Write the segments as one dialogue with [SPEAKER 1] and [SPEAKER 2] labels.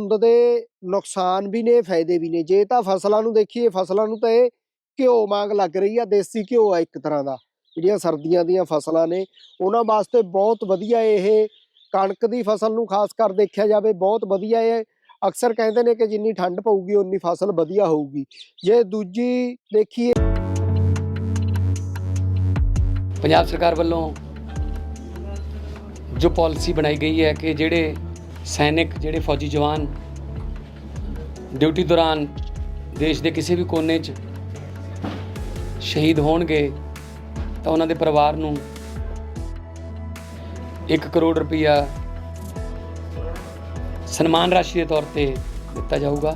[SPEAKER 1] ਧੁੰਦ ਦੇ ਨੁਕਸਾਨ ਵੀ ਨੇ, ਫਾਇਦੇ ਵੀ ਨੇ। ਜੇ ਤਾਂ ਫਸਲਾਂ ਨੂੰ ਦੇਖੀਏ, ਫਸਲਾਂ ਨੂੰ ਤਾਂ ਇਹ ਘਿਓ ਮੰਗ ਲੱਗ ਰਹੀ ਆ, ਦੇਸੀ ਘਿਓ ਆ ਇੱਕ ਤਰ੍ਹਾਂ ਦਾ, ਜਿਹੜੀਆਂ ਸਰਦੀਆਂ ਦੀਆਂ ਫਸਲਾਂ ਨੇ। ਉਹਨਾਂ ਵਾਸਤੇ ਬਹੁਤ ਵਧੀਆ ਇਹ ਕਣਕ ਦੀ ਫਸਲ ਨੂੰ ਖਾਸ ਕਰ ਦੇਖਿਆ ਜਾਵੇ, ਬਹੁਤ ਵਧੀਆ ਇਹ ਅਕਸਰ ਕਹਿੰਦੇ ਨੇ ਕਿ ਜਿੰਨੀ ਠੰਡ ਪਊਗੀ ਉਨੀ ਫਸਲ ਵਧੀਆ ਹੋਊਗੀ। ਜੇ ਦੂਜੀ ਦੇਖੀਏ
[SPEAKER 2] ਪੰਜਾਬ ਸਰਕਾਰ ਵੱਲੋਂ ਜੋ ਪਾਲਿਸੀ ਬਣਾਈ ਗਈ ਹੈ ਕਿ ਜਿਹੜੇ ਸੈਨਿਕ ਜਿਹੜੇ ਫੌਜੀ ਜਵਾਨ ਡਿਊਟੀ ਦੌਰਾਨ ਦੇਸ਼ ਦੇ ਕਿਸੇ ਵੀ ਕੋਨੇ 'ਚ ਸ਼ਹੀਦ ਹੋਣਗੇ ਤਾਂ ਉਹਨਾਂ ਦੇ ਪਰਿਵਾਰ ਨੂੰ 1 ਕਰੋੜ ਰੁਪਇਆ ਸਨਮਾਨ ਰਾਸ਼ੀ ਦੇ ਤੌਰ ਤੇ ਦਿੱਤਾ ਜਾਊਗਾ।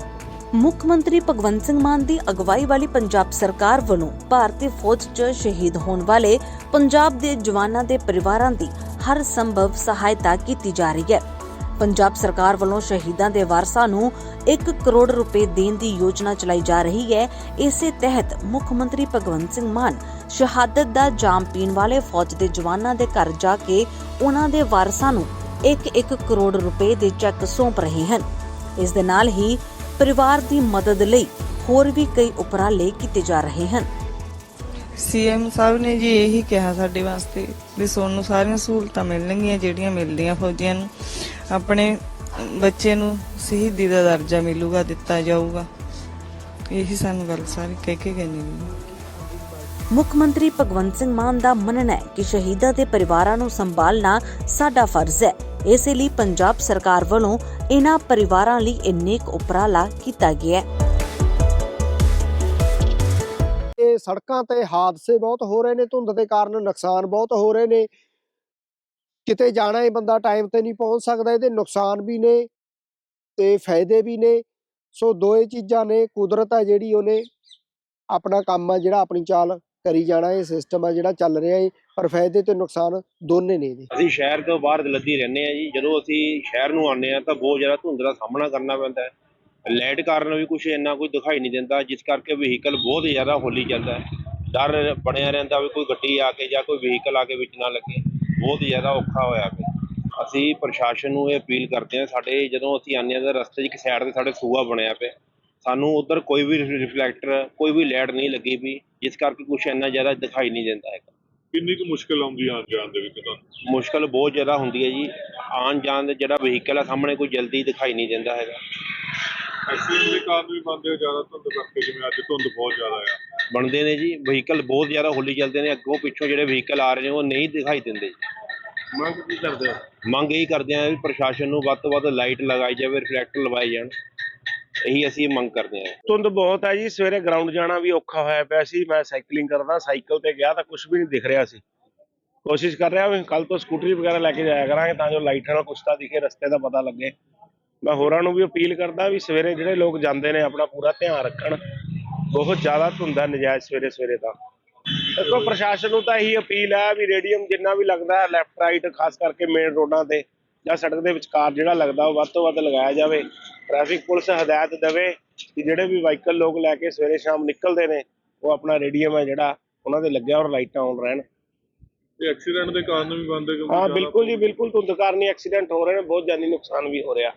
[SPEAKER 3] ਮੁੱਖ ਮੰਤਰੀ ਭਗਵੰਤ ਸਿੰਘ ਮਾਨ ਦੀ ਅਗਵਾਈ ਵਾਲੀ ਪੰਜਾਬ ਸਰਕਾਰ ਵੱਲੋਂ ਭਾਰਤੀ ਫੌਜ 'ਚ ਸ਼ਹੀਦ ਹੋਣ ਵਾਲੇ ਪੰਜਾਬ ਦੇ ਜਵਾਨਾਂ ਦੇ ਪਰਿਵਾਰਾਂ ਦੀ ਹਰ ਸੰਭਵ ਸਹਾਇਤਾ ਕੀਤੀ ਜਾ ਰਹੀ ਹੈ। ਪੰਜਾਬ ਸਰਕਾਰ ਵੱਲੋਂ ਸ਼ਹੀਦਾਂ ਦੇ ਵਾਰਸਾਂ ਨੂੰ 1 ਕਰੋੜ ਰੁਪਏ ਦੇਣ ਦੀ ਯੋਜਨਾ ਚਲਾਈ ਜਾ ਰਹੀ ਹੈ। ਇਸੇ ਤਹਿਤ ਮੁੱਖ ਮੰਤਰੀ ਭਗਵੰਤ ਸਿੰਘ ਮਾਨ ਸ਼ਹਾਦਤ ਦਾ ਜਾਮ ਪੀਣ ਵਾਲੇ ਫੌਜ ਦੇ ਜਵਾਨਾਂ ਦੇ ਘਰ ਜਾ ਕੇ ਉਹਨਾਂ ਦੇ ਵਾਰਸਾਂ ਨੂੰ 1-1 ਕਰੋੜ ਰੁਪਏ ਦੇ ਚੈੱਕ ਸੌਂਪ ਰਹੇ ਹਨ। ਇਸ ਦੇ ਨਾਲ ਹੀ ਪਰਿਵਾਰ ਦੀ ਮਦਦ ਲਈ ਹੋਰ ਵੀ ਕਈ ਉਪਰਾਲੇ ਕੀਤੇ ਜਾ ਰਹੇ ਹਨ।
[SPEAKER 4] ਸੀਐਮ ਸਾਹਿਬ ਨੇ ਜੀ ਇਹੀ ਕਿਹਾ ਸਾਡੇ ਵਾਸਤੇ ਵੀ ਤੁਹਾਨੂੰ ਸਾਰੀਆਂ ਸਹੂਲਤਾਂ ਮਿਲਣਗੀਆਂ, ਜਿਹੜੀਆਂ ਮਿਲਦੀਆਂ ਫੌਜੀਆਂ ਨੂੰ। ਆਪਣੇ ਬੱਚੇ ਨੂੰ ਸ਼ਹੀਦੀ ਦਾ ਦਰਜਾ ਮਿਲੂਗਾ ਦਿੱਤਾ ਜਾਊਗਾ। ਇਹੀ ਸਾਨੂੰ ਗੱਲ ਸਾਰੀ ਕਹਿ ਕੇ ਗਏ ਨੇ।
[SPEAKER 3] ਮੁੱਖ ਮੰਤਰੀ ਭਗਵੰਤ ਸਿੰਘ ਮਾਨ ਦਾ ਮੰਨਣਾ ਹੈ ਕਿ ਸ਼ਹੀਦਾਂ ਦੇ ਪਰਿਵਾਰਾਂ ਨੂੰ ਸੰਭਾਲਣਾ ਸਾਡਾ ਫਰਜ਼ ਹੈ। ਇਸੇ ਲਈ ਪੰਜਾਬ ਸਰਕਾਰ ਵੱਲੋਂ ਇਹਨਾਂ ਪਰਿਵਾਰਾਂ ਲਈ ਇੰਨੇਕ ਉਪਰਾਲਾ ਕੀਤਾ ਗਿਆ ਹੈ।
[SPEAKER 1] ਇਹ ਸੜਕਾਂ ਤੇ ਹਾਦਸੇ ਬਹੁਤ ਹੋ ਰਹੇ ਨੇ ਧੁੰਦ ਦੇ ਕਾਰਨ ਨੁਕਸਾਨ ਬਹੁਤ ਹੋ ਰਹੇ ਨੇ। ਕਿਤੇ ਜਾਣਾ ਹੀ ਬੰਦਾ ਟਾਈਮ ਤੇ ਨਹੀਂ ਪਹੁੰਚ ਸਕਦਾ, ਇਹਦੇ ਨੁਕਸਾਨ ਵੀ ਨੇ ਤੇ ਫਾਇਦੇ ਵੀ ਨੇ। ਸੋ ਦੋਏ ਚੀਜ਼ਾਂ ਨੇ, ਕੁਦਰਤ ਆ ਜਿਹੜੀ ਉਹਨੇ ਆਪਣਾ ਕੰਮ ਆ, ਜਿਹੜਾ ਆਪਣੀ ਚਾਲ ਕਰੀ ਜਾਣਾ ਇਹ ਸਿਸਟਮ ਆ ਜਿਹੜਾ ਚੱਲ ਰਿਹਾ ਹੈ ਪਰ ਫਾਇਦੇ ਤੇ ਨੁਕਸਾਨ ਦੋਨੇ ਨੇ ਇਹਦੇ।
[SPEAKER 5] ਅਸੀਂ ਸ਼ਹਿਰ ਤੋਂ ਬਾਹਰ ਦਲੱਦੀ ਰਹਿੰਦੇ ਆ ਜੀ, ਜਦੋਂ ਅਸੀਂ ਸ਼ਹਿਰ ਨੂੰ ਆਉਂਦੇ ਆ ਤਾਂ ਬਹੁਤ ਜ਼ਿਆਦਾ ਧੁੰਦ ਦਾ ਸਾਹਮਣਾ ਕਰਨਾ ਪੈਂਦਾ ਹੈ। ਲਾਈਟ ਕਾਰਨ ਵੀ ਕੁਝ ਇੰਨਾ ਕੁਝ ਦਿਖਾਈ ਨਹੀਂ ਦਿੰਦਾ, ਜਿਸ ਕਰਕੇ ਵਹੀਕਲ ਬਹੁਤ ਜ਼ਿਆਦਾ ਹੌਲੀ ਚੱਲਦਾ ਹੈ। ਡਰ ਬਣਿਆ ਰਹਿੰਦਾ ਵੀ ਕੋਈ ਗੱਡੀ ਆ ਕੇ ਜਾਂ ਕੋਈ ਵਹੀਕਲ ਆ ਕੇ ਵਿੱਚ ਨਾ ਲੱਗੇ। ਬਹੁਤ ਜ਼ਿਆਦਾ ਔਖਾ ਹੋਇਆ ਪਿਆ। ਅਸੀਂ ਪ੍ਰਸ਼ਾਸਨ ਨੂੰ ਇਹ ਅਪੀਲ ਕਰਦੇ ਹਾਂ ਸਾਡੇ ਜਦੋਂ ਅਸੀਂ ਹਾਂ ਤਾਂ ਰਸਤੇ 'ਚ ਇੱਕ ਸਾਈਡ ਤੇ ਸਾਡੇ ਸੂਆ ਬਣਿਆ ਪਿਆ। ਸਾਨੂੰ ਉਧਰ ਕੋਈ ਵੀ ਰਿਫਲੈਕਟਰ ਕੋਈ ਵੀ ਲਾਈਟ ਨਹੀਂ ਲੱਗੀ ਵੀ ਜਿਸ ਕਰਕੇ ਕੁਝ ਇੰਨਾ ਜ਼ਿਆਦਾ ਦਿਖਾਈ ਨਹੀਂ ਦਿੰਦਾ ਹੈਗਾ।
[SPEAKER 6] ਕਿੰਨੀ ਕੁ ਮੁਸ਼ਕਲ ਆਉਂਦੀ ਆ ਜਾਣ ਦੇ ਵਿੱਚ ਤੁਹਾਨੂੰ?
[SPEAKER 5] ਮੁਸ਼ਕਲ ਬਹੁਤ ਜ਼ਿਆਦਾ ਹੁੰਦੀ ਹੈ ਜੀ। ਆਉਣ ਜਾਣ ਦੇ ਜਿਹੜਾ ਵਹੀਕਲ ਆ ਸਾਹਮਣੇ ਕੋਈ ਜਲਦੀ ਦਿਖਾਈ ਨਹੀਂ ਦਿੰਦਾ ਹੈਗਾ।
[SPEAKER 6] ਐਕਸੀਡੈਂਟ ਦੇ ਕਾਰਨ ਵੀ ਬੰਦੇ ਹੋ ਜ਼ਿਆਦਾ ਧੁੰਦ ਕਰਕੇ ਜਿਵੇਂ ਅੱਜ ਧੁੰਦ ਬਹੁਤ ਜ਼ਿਆਦਾ ਆ।
[SPEAKER 5] ਬਣਦੇ ਨੇ ਜੀ। ਵਹੀਕਲ ਬਹੁਤ ਜ਼ਿਆਦਾ ਹੌਲੀ ਚੱਲਦੇ ਨੇ। ਅੱਗੋਂ ਪਿੱਛੋਂ ਜਿਹੜੇ ਵਹੀਕਲ ਆ ਰਹੇ ਨੇ ਉਹ ਨਹੀਂ ਦਿਖਾਈ ਦਿੰਦੇ ਜੀ।
[SPEAKER 6] ਮੰਗ ਕੀ ਕਰਦੇ ਹੋ?
[SPEAKER 5] ਮੰਗ ਇਹੀ ਕਰਦੇ ਆ ਵੀ ਪ੍ਰਸ਼ਾਸਨ ਨੂੰ ਵੱਧ ਤੋਂ ਵੱਧ ਲਾਈਟ ਲਗਾਈ ਜਾਵੇ ਰਿਫਲੈਕਟਰ ਲਵਾਏ ਜਾਣ। ਇਹੀ ਅਸੀਂ ਮੰਗ ਕਰਦੇ ਹਾਂ।
[SPEAKER 7] ਧੁੰਦ ਬਹੁਤ ਹੈ ਜੀ ਸਵੇਰੇ ਗਰਾਊਂਡ ਜਾਣਾ ਵੀ ਔਖਾ ਹੋਇਆ ਪਿਆ ਸੀ ਮੈਂ ਸਾਈਕਲਿੰਗ ਕਰਦਾ ਸਾਈਕਲ ਤੇ ਗਿਆ ਤਾਂ ਕੁਝ ਵੀ ਨਹੀਂ ਦਿਖ ਰਿਹਾ ਸੀ। ਕੋਸ਼ਿਸ਼ ਕਰ ਰਿਹਾ ਵੀ ਕੱਲ ਤੋਂ ਸਕੂਟਰੀ ਵਗੈਰਾ ਲੈ ਕੇ ਜਾਇਆ ਕਰਾਂਗੇ ਤਾਂ ਜੋ ਲਾਈਟਾਂ ਨਾਲ ਕੁਛ ਤਾਂ ਦਿਖੇ ਰਸਤੇ ਦਾ ਪਤਾ ਲੱਗੇ। ਮੈਂ ਹੋਰਾਂ ਨੂੰ ਵੀ ਅਪੀਲ ਕਰਦਾ ਵੀ ਸਵੇਰੇ ਜਿਹੜੇ ਲੋਕ ਜਾਂਦੇ ਨੇ ਆਪਣਾ ਪੂਰਾ ਧਿਆਨ ਰੱਖਣ। ਬਹੁਤ ਜ਼ਿਆਦਾ ਧੁੰਦ ਹੈ ਨਜਾਇਜ਼ ਸਵੇਰੇ ਸਵੇਰੇ ਤਾਂ। ਦੇਖੋ ਪ੍ਰਸ਼ਾਸਨ ਨੂੰ ਤਾਂ ਇਹੀ ਅਪੀਲ ਹੈ ਵੀ ਰੇਡੀਅਮ ਜਿੰਨਾ ਵੀ ਲੱਗਦਾ ਹੈ ਲੈਫਟ ਰਾਈਟ ਖਾਸ ਕਰਕੇ ਮੇਨ ਰੋਡਾਂ ਤੇ ਜਾਂ ਸੜਕ ਦੇ ਵਿਚਕਾਰ ਜਿਹੜਾ ਲੱਗਦਾ ਉਹ ਵੱਧ ਤੋਂ ਵੱਧ ਲਗਾਇਆ ਜਾਵੇ। ਟ੍ਰੈਫਿਕ ਪੁਲਿਸ ਹਦਾਇਤ ਦੇਵੇ ਕਿ ਜਿਹੜੇ ਵੀ ਵਾਹੀਕਲ ਲੋਕ ਲੈ ਕੇ ਸਵੇਰੇ ਸ਼ਾਮ ਨਿਕਲਦੇ ਨੇ ਉਹ ਆਪਣਾ ਰੇਡੀਅਮ ਹੈ ਜਿਹੜਾ ਉਹਨਾਂ ਦੇ ਲੱਗਿਆ ਔਰ ਲਾਈਟਾਂ ਆਨ ਰਹਿਣ।
[SPEAKER 6] ਇਹ ਐਕਸੀਡੈਂਟ ਦੇ ਕਾਰਨ ਵੀ ਬੰਦੇ
[SPEAKER 7] ਹਾਂ ਬਿਲਕੁਲ ਜੀ ਬਿਲਕੁਲ ਧੁੰਦ ਕਾਰਨ ਹੀ ਐਕਸੀਡੈਂਟ ਹੋ ਰਹੇ ਨੇ ਬਹੁਤ ਜਾਨੀ ਨੁਕਸਾਨ ਵੀ ਹੋ ਰਿਹਾ।